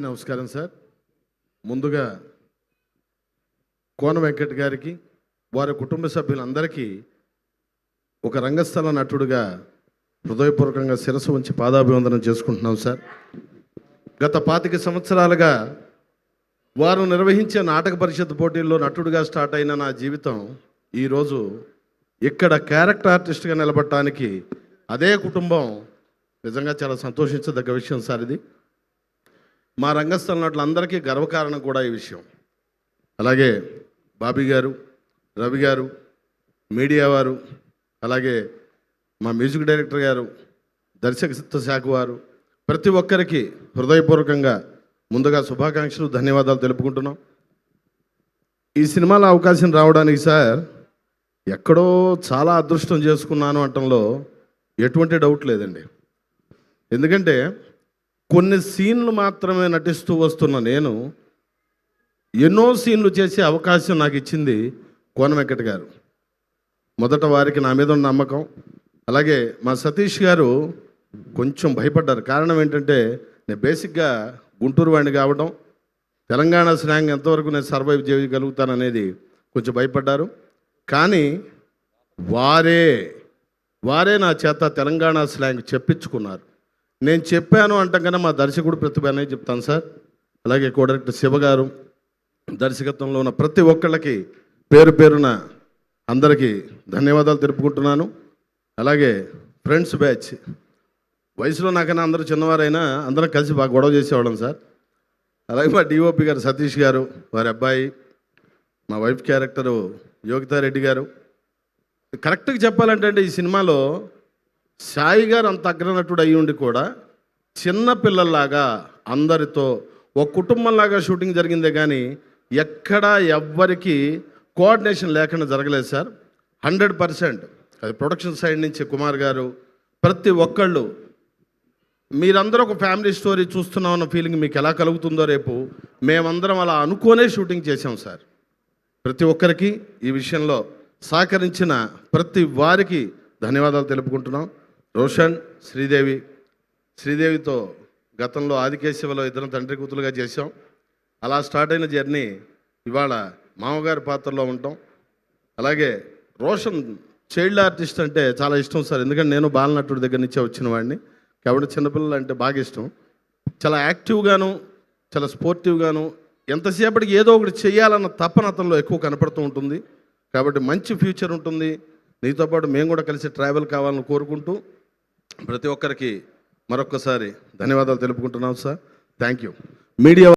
నమస్కారం సార్. ముందుగా కోన వెంకట్ గారికి వారి కుటుంబ సభ్యులందరికీ ఒక రంగస్థల నటుడుగా హృదయపూర్వకంగా శిరస్సు ఉంచి పాదాభివందనం చేసుకుంటున్నాం సార్. గత పాతిక సంవత్సరాలుగా వారు నిర్వహించే నాటక పరిషత్ పోటీల్లో నటుడుగా స్టార్ట్ అయిన నా జీవితం ఈరోజు ఇక్కడ క్యారెక్టర్ ఆర్టిస్ట్గా నిలబడటానికి అదే కుటుంబం నిజంగా చాలా సంతోషించదగ్గ విషయం సార్ ఇది. మా రంగస్థల నటులందరికీ గర్వకారణం కూడా ఈ విషయం. అలాగే బాబీ గారు రవి గారు మీడియా వారు అలాగే మా మ్యూజిక్ డైరెక్టర్ గారు దర్శకత్వ శాఖ వారు ప్రతి ఒక్కరికి హృదయపూర్వకంగా ముందుగా శుభాకాంక్షలు ధన్యవాదాలు తెలుపుకుంటున్నాం. ఈ సినిమాలో అవకాశం రావడానికి సార్ ఎక్కడో చాలా అదృష్టం చేసుకున్నాను అంటంలో ఎటువంటి డౌట్ లేదండి. ఎందుకంటే కొన్ని సీన్లు మాత్రమే నటిస్తూ వస్తున్న నేను ఎన్నో సీన్లు చేసే అవకాశం నాకు ఇచ్చింది కోన వెంకట గారు. మొదట వారికి నా మీద ఉన్న నమ్మకం. అలాగే మా సతీష్ గారు కొంచెం భయపడ్డారు. కారణం ఏంటంటే నేను బేసిక్గా గుంటూరు వాడిని కావడం తెలంగాణ స్లాంగ్ ఎంతవరకు నేను సర్వైవ్ చేయగలుగుతాననేది కొంచెం భయపడ్డారు. కానీ వారే వారే నా చేత తెలంగాణ స్లాంగ్ చెప్పించుకున్నారు. నేను చెప్పాను అంటాం కన్నా మా దర్శకుడు ప్రతిభ అనేది చెప్తాను సార్. అలాగే కో డైరెక్టర్ శివ గారు దర్శకత్వంలో ఉన్న ప్రతి ఒక్కళ్ళకి పేరు పేరున అందరికీ ధన్యవాదాలు తెలుపుకుంటున్నాను. అలాగే ఫ్రెండ్స్ బ్యాచ్ వయసులో నాకన్నా అందరూ చిన్నవారైనా అందరం కలిసి బాగా గొడవ చేసేవాళ్ళం సార్. అలాగే మా డిఓపి గారు సతీష్ గారు వారి అబ్బాయి మా వైఫ్ క్యారెక్టరు యోగితారెడ్డి గారు. కరెక్ట్గా చెప్పాలంటే అంటే ఈ సినిమాలో సాయి గారు అంత అగ్రనటుడు అయ్యుండి ఉండి కూడా చిన్న పిల్లల్లాగా అందరితో ఒక కుటుంబంలాగా షూటింగ్ జరిగిందే కానీ ఎక్కడా ఎవ్వరికి కోఆర్డినేషన్ లేకుండా జరగలేదు సార్. Hundred percent. అది ప్రొడక్షన్ సైడ్ నుంచి కుమార్ గారు ప్రతి ఒక్కళ్ళు మీరందరూ ఒక ఫ్యామిలీ స్టోరీ చూస్తున్నాం అన్న ఫీలింగ్ మీకు ఎలా కలుగుతుందో రేపు మేమందరం అలా అనుకోనే షూటింగ్ చేసాం సార్. ప్రతి ఒక్కరికి ఈ విషయంలో సహకరించిన ప్రతి వారికి ధన్యవాదాలు తెలుపుకుంటున్నాం. రోషన్ శ్రీదేవి. శ్రీదేవితో గతంలో ఆదికేశవలో ఇద్దరం తండ్రి కూతులుగా చేశాం. అలా స్టార్ట్ అయిన జర్నీ ఇవాళ మామగారి పాత్రలో ఉంటాం. అలాగే రోషన్ చైల్డ్ ఆర్టిస్ట్ అంటే చాలా ఇష్టం సార్. ఎందుకంటే నేను బాలనటుడి దగ్గర నుంచే వచ్చిన వాడిని. కాబట్టి చిన్నపిల్లలు అంటే బాగా ఇష్టం. చాలా యాక్టివ్గాను చాలా స్పోర్టివ్గాను ఎంతసేపటికి ఏదో ఒకటి చేయాలన్న తపన అతనిలో ఎక్కువ కనపడుతూ ఉంటుంది. కాబట్టి మంచి ఫ్యూచర్ ఉంటుంది. నీతో పాటు మేము కూడా కలిసి ట్రావెల్ కావాలని కోరుకుంటూ ప్రతి ఒక్కరికి మరొక్కసారి ధన్యవాదాలు తెలుపుకుంటున్నాం సార్ థ్యాంక్ యూ మీడియా